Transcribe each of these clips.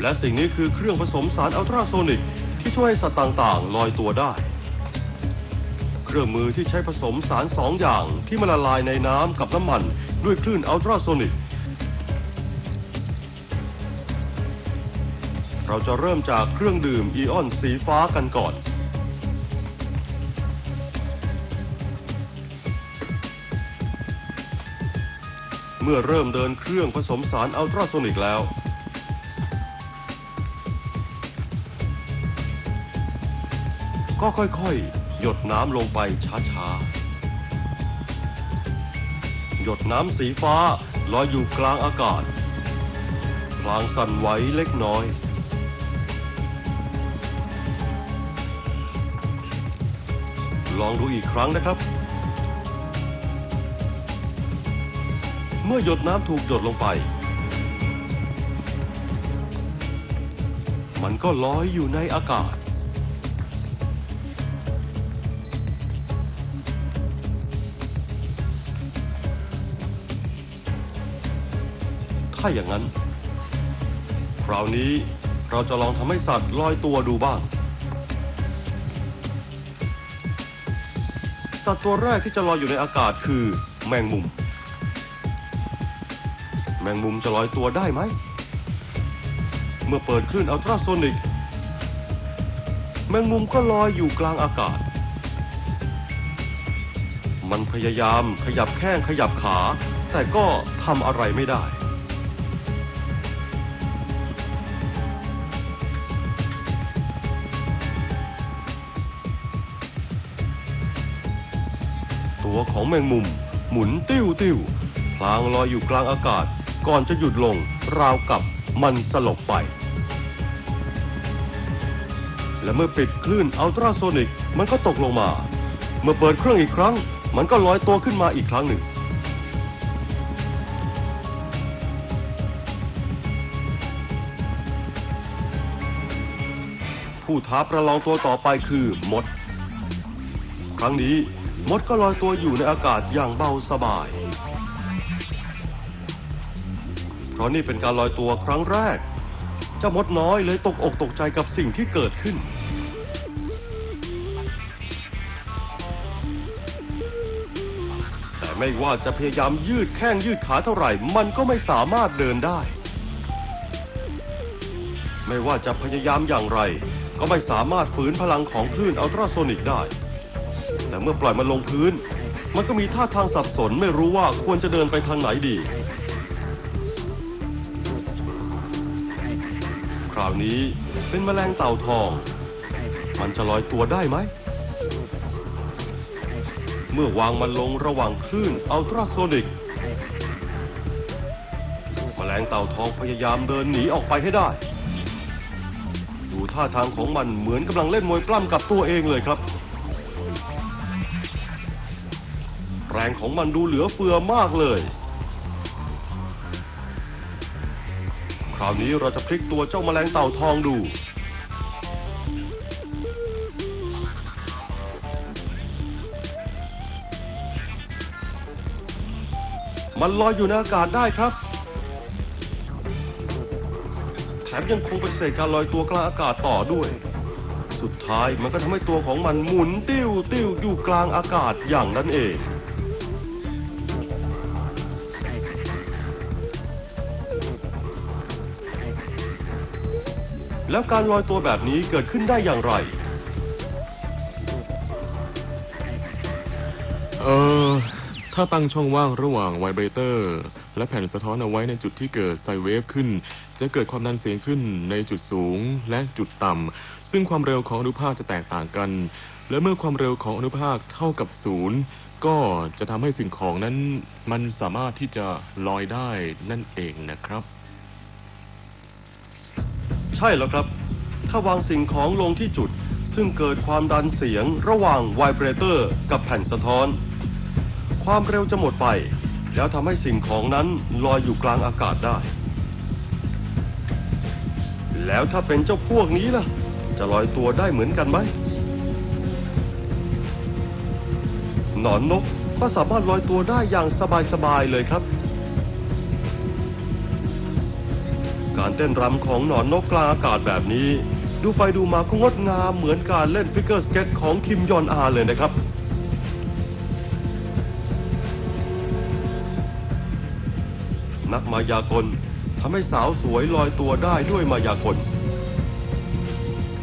และสิ่งนี้คือเครื่องผสมสารอัลตราโซนิกที่ช่วยให้สัตว์ต่างๆ ลอยตัวได้ เครื่องมือที่ใช้ผสมสารสองอย่างที่มันละลายในน้ำกับน้ำมันด้วยคลื่นอัลตราโซนิก เราจะเริ่มจากเครื่องดื่มอีออนสีฟ้ากันก่อนเมื่อเริ่มเดินเครื่องผสมสารอัลตราโซนิกแล้ว ก็ค่อยๆ หยดน้ำลงไปช้าๆ หยดน้ำสีฟ้าลอยอยู่กลางอากาศ พลางสั่นไหวเล็กน้อย ลองดูอีกครั้งนะครับ เมื่อหยดน้ำถูกหยดลงไป มันก็ลอยอยู่ในอากาศ ถ้าอย่างนั้น คราวนี้เราจะลองทำให้สัตว์ลอยตัวดูบ้าง สัตว์ตัวแรกที่จะลอยอยู่ในอากาศคือแมงมุม แมงมุมจะลอยตัวได้ไหม เมื่อเปิดคลื่นอัลตราโซนิก แมงมุมก็ลอยอยู่กลางอากาศ มันพยายามขยับแข้งขยับขา แต่ก็ทำอะไรไม่ได้ วของแมงมุม หมุนติ้วติ้วพลางลอยอยู่กลางอากาศ ก่อนจะหยุดลงราวกับมันสลบไป และเมื่อปิดคลื่นอัลตราโซนิกมันก็ตกลงมา เมื่อเปิดเครื่องอีกครั้ง มันก็ลอยตัวขึ้นมาอีกครั้งหนึ่งผู้ท้าประลองตัวต่อไปคือมด ครั้งนี้ มดก็ลอยตัวอยู่ในอากาศอย่างเบาสบาย เพราะนี่เป็นการลอยตัวครั้งแรก เจ้ามดน้อยเลยตกอกตกใจกับสิ่งที่เกิดขึ้น แต่ไม่ว่าจะพยายามยืดแข้งยืดขาเท่าไหร่ มันก็ไม่สามารถเดินได้ ไม่ว่าจะพยายามอย่างไร ก็ไม่สามารถฝืนพลังของคลื่นอัลตราโซนิกได้ แต่เมื่อปล่อยมันลงพื้น มันก็มีท่าทางสับสนไม่รู้ว่าควรจะเดินไปทางไหนดี คราวนี้เป็นแมลงเต่าทอง มันจะลอยตัวได้ไหม เมื่อวางมันลงระหว่างคลื่นอัลตราโซนิกแมลงเต่าทองพยายามเดินหนีออกไปให้ได้ดูท่าทางของมันเหมือนกำลังเล่นมวยปล้ำกับตัวเองเลยครับ รงของมันดูเหลือเฟือมากเลย คราวนี้เราจะพลิกตัวเจ้าแมลงเต่าทองดู มันลอยอยู่ในอากาศได้ครับ แถมยังคงเป็นเศษการลอยตัวกลางอากาศต่อด้วยสุดท้ายมันก็ทำให้ตัวของมันหมุนติ้วติ้วอยู่กลางอากาศอย่างนั้นเอง แล้วการลอยตัวแบบนี้เกิดขึ้นได้อย่างไร เออ ถ้าตั้งช่องว่างระหว่างไวเบรเตอร์ และแผ่นสะท้อนเอาไว้ในจุดที่เกิดไซเวฟขึ้น จะเกิดความดันเสียงขึ้นในจุดสูงและจุดต่ำ ซึ่งความเร็วของอนุภาคจะแตกต่างกัน และเมื่อความเร็วของอนุภาคเท่ากับศูนย์ก็จะทำให้สิ่งของนั้นมันสามารถที่จะลอยได้นั่นเองนะครับ ใช่แล้วครับ ถ้าวางสิ่งของลงที่จุด ซึ่งเกิดความดันเสียงระหว่างไวเบรเตอร์กับแผ่นสะท้อน ความเร็วจะหมดไป แล้วทำให้สิ่งของนั้นลอยอยู่กลางอากาศได้ แล้วถ้าเป็นเจ้าพวกนี้ล่ะ จะลอยตัวได้เหมือนกันไหมหนอนนกก็สามารถลอยตัวได้อย่างสบายๆเลยครับ การเต้นรำของหนอนนกกลางอากาศแบบนี้ ดูไปดูมาก็งดงามเหมือนการเล่นฟิกเกอร์สเก็ตของคิมยอนอาเลยนะครับ นักมายากลทำให้สาวสวยลอยตัวได้ด้วยมายากล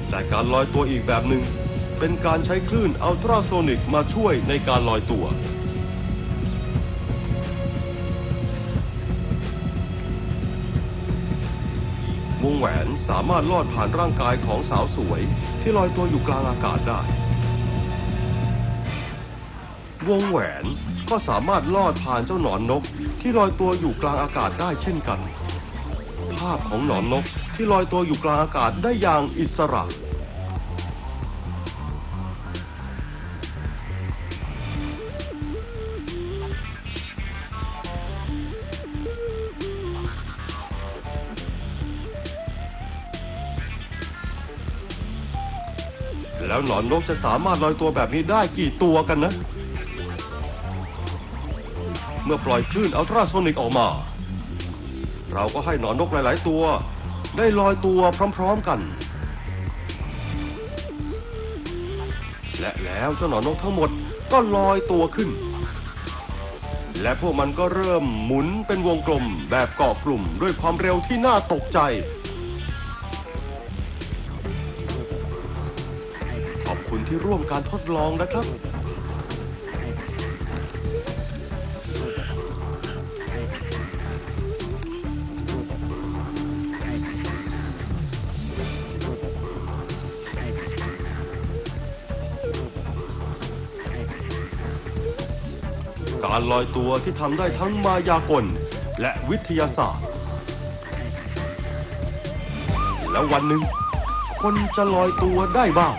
แต่การลอยตัวอีกแบบหนึ่งเป็นการใช้คลื่นอัลตราโซนิกมาช่วยในการลอยตัว วงแหวนสามารถลอดผ่านร่างกายของสาวสวย ที่ลอยตัวอยู่กลางอากาศได้ วงแหวนก็สามารถลอดผ่านเจ้าหนอนนก ที่ลอยตัวอยู่กลางอากาศได้เช่นกัน ภาพของหนอนนกที่ลอยตัวอยู่กลางอากาศได้อย่างอิสระ แล้วหนอนนกจะสามารถลอยตัวแบบนี้ได้กี่ตัวกันนะ เมื่อปล่อยคลื่นอัลตราโซนิกออกมา เราก็ให้หนอนนกหลาย ๆ ตัว ได้ลอยตัวพร้อม ๆ กัน และแล้วเจ้าหนอนนกทั้งหมดก็ลอยตัวขึ้น และพวกมันก็เริ่มหมุนเป็นวงกลมแบบเกาะกลุ่มด้วยความเร็วที่น่าตกใจ ที่ร่วมการทดลองนะครับ การลอยตัวที่ทำได้ทั้งมายากล และวิทยาศาสตร์ แล้ววันหนึ่งคนจะลอยตัวได้บ้าง